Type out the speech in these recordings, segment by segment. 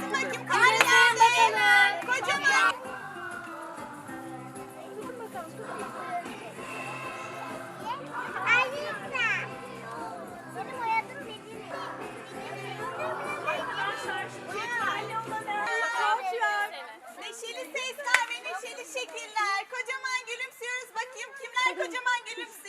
gelsin bakayım. Kamera geldi. Kocaman. Neşeli sesler ve neşeli şekiller. Kocaman gülümsüyoruz. Bakayım kimler kocaman gülümsüyor.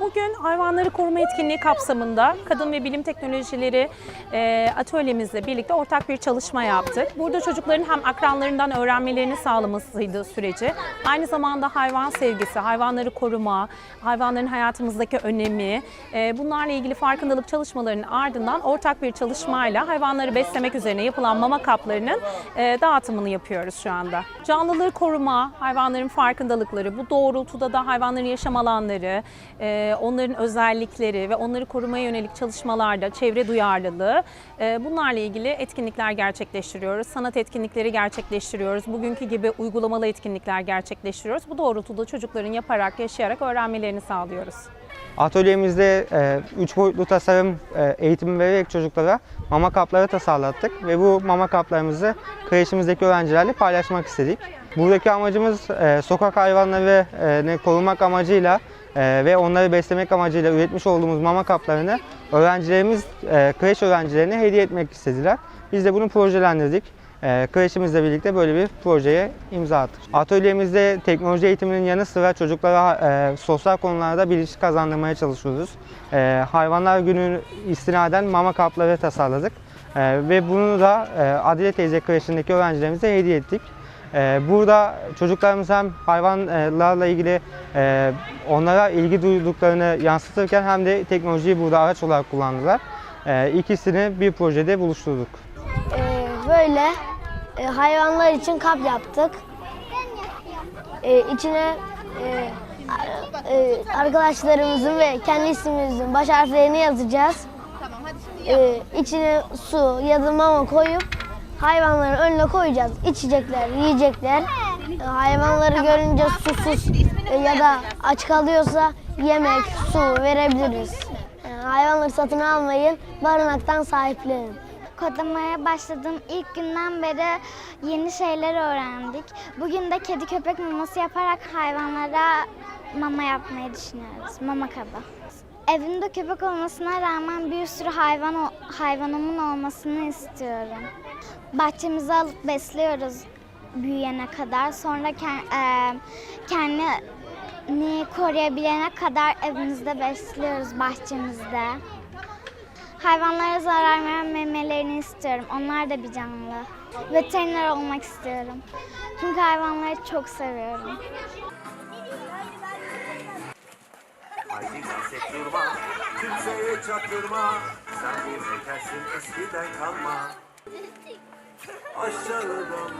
Bugün hayvanları koruma etkinliği kapsamında Kadın ve Bilim Teknolojileri e, atölyemizle birlikte ortak bir çalışma yaptık. Burada çocukların hem akranlarından öğrenmelerini sağlamasıydı süreci. Aynı zamanda hayvan sevgisi, hayvanları koruma, hayvanların hayatımızdaki önemi, e, bunlarla ilgili farkındalık çalışmalarının ardından ortak bir çalışmayla hayvanları beslemek üzerine yapılan mama kaplarının e, dağıtımını yapıyoruz şu anda. Canlılığı koruma, hayvanların farkındalıkları, bu doğrultuda da hayvanların yaşam alanları, e, onların özellikleri ve onları korumaya yönelik çalışmalarda çevre duyarlılığı e, bunlarla ilgili etkinlikler gerçekleştiriyoruz. Sanat etkinlikleri gerçekleştiriyoruz. Bugünkü gibi uygulamalı etkinlikler gerçekleştiriyoruz. Bu doğrultuda çocukların yaparak, yaşayarak öğrenmelerini sağlıyoruz. Atölyemizde 3 boyutlu tasarım e, eğitimi vererek çocuklara mama kapları tasarlattık ve bu mama kaplarımızı kreşimizdeki öğrencilerle paylaşmak istedik. Buradaki amacımız e, sokak hayvanlarını korumak amacıyla e, ve onları beslemek amacıyla üretmiş olduğumuz mama kaplarını öğrencilerimiz, e, kreş öğrencilerine hediye etmek istediler. Biz de bunu projelendirdik. E, kreşimizle birlikte böyle bir projeye imza attık. Atölyemizde teknoloji eğitiminin yanı sıra çocuklara e, sosyal konularda bilinç kazandırmaya çalışıyoruz. E, hayvanlar günü istinaden mama kapları tasarladık. E, ve bunu da Adile teyze kreşindeki öğrencilerimize hediye ettik. E, burada çocuklarımız hem hayvanlarla ilgili e, onlara ilgi duyduklarını yansıtırken hem de teknolojiyi burada araç olarak kullandılar. E, ikisini bir projede buluşturduk. Ee, böyle e, hayvanlar için kap yaptık. Ee, içine e, arkadaşlarımızın ve kendi ismimizin baş harflerini yazacağız. Ee, içine su ya da mama koyup hayvanların önüne koyacağız. İçecekler, yiyecekler. Hayvanları görünce susuz ya da aç kalıyorsa yemek, su verebiliriz. Ee, hayvanları satın almayın, barınaktan sahiplenin. Kodlamaya başladığım ilk günden beri yeni şeyler öğrendik. Bugün de kedi köpek maması yaparak hayvanlara mama yapmayı düşünüyoruz. Mama kabı. Evimde köpek olmasına rağmen bir sürü hayvan hayvanımın olmasını istiyorum. Bahçemize alıp besliyoruz büyüyene kadar. Sonra e, kendini koruyabilene kadar evimizde besliyoruz bahçemizde. Hayvanlara zarar vermemelerini istiyorum. Onlar da bir canlı. Veteriner olmak istiyorum. Çünkü hayvanları çok seviyorum. Kimseye çaktırma. Sen bir bekersin eskiden kalma. Aşağıdan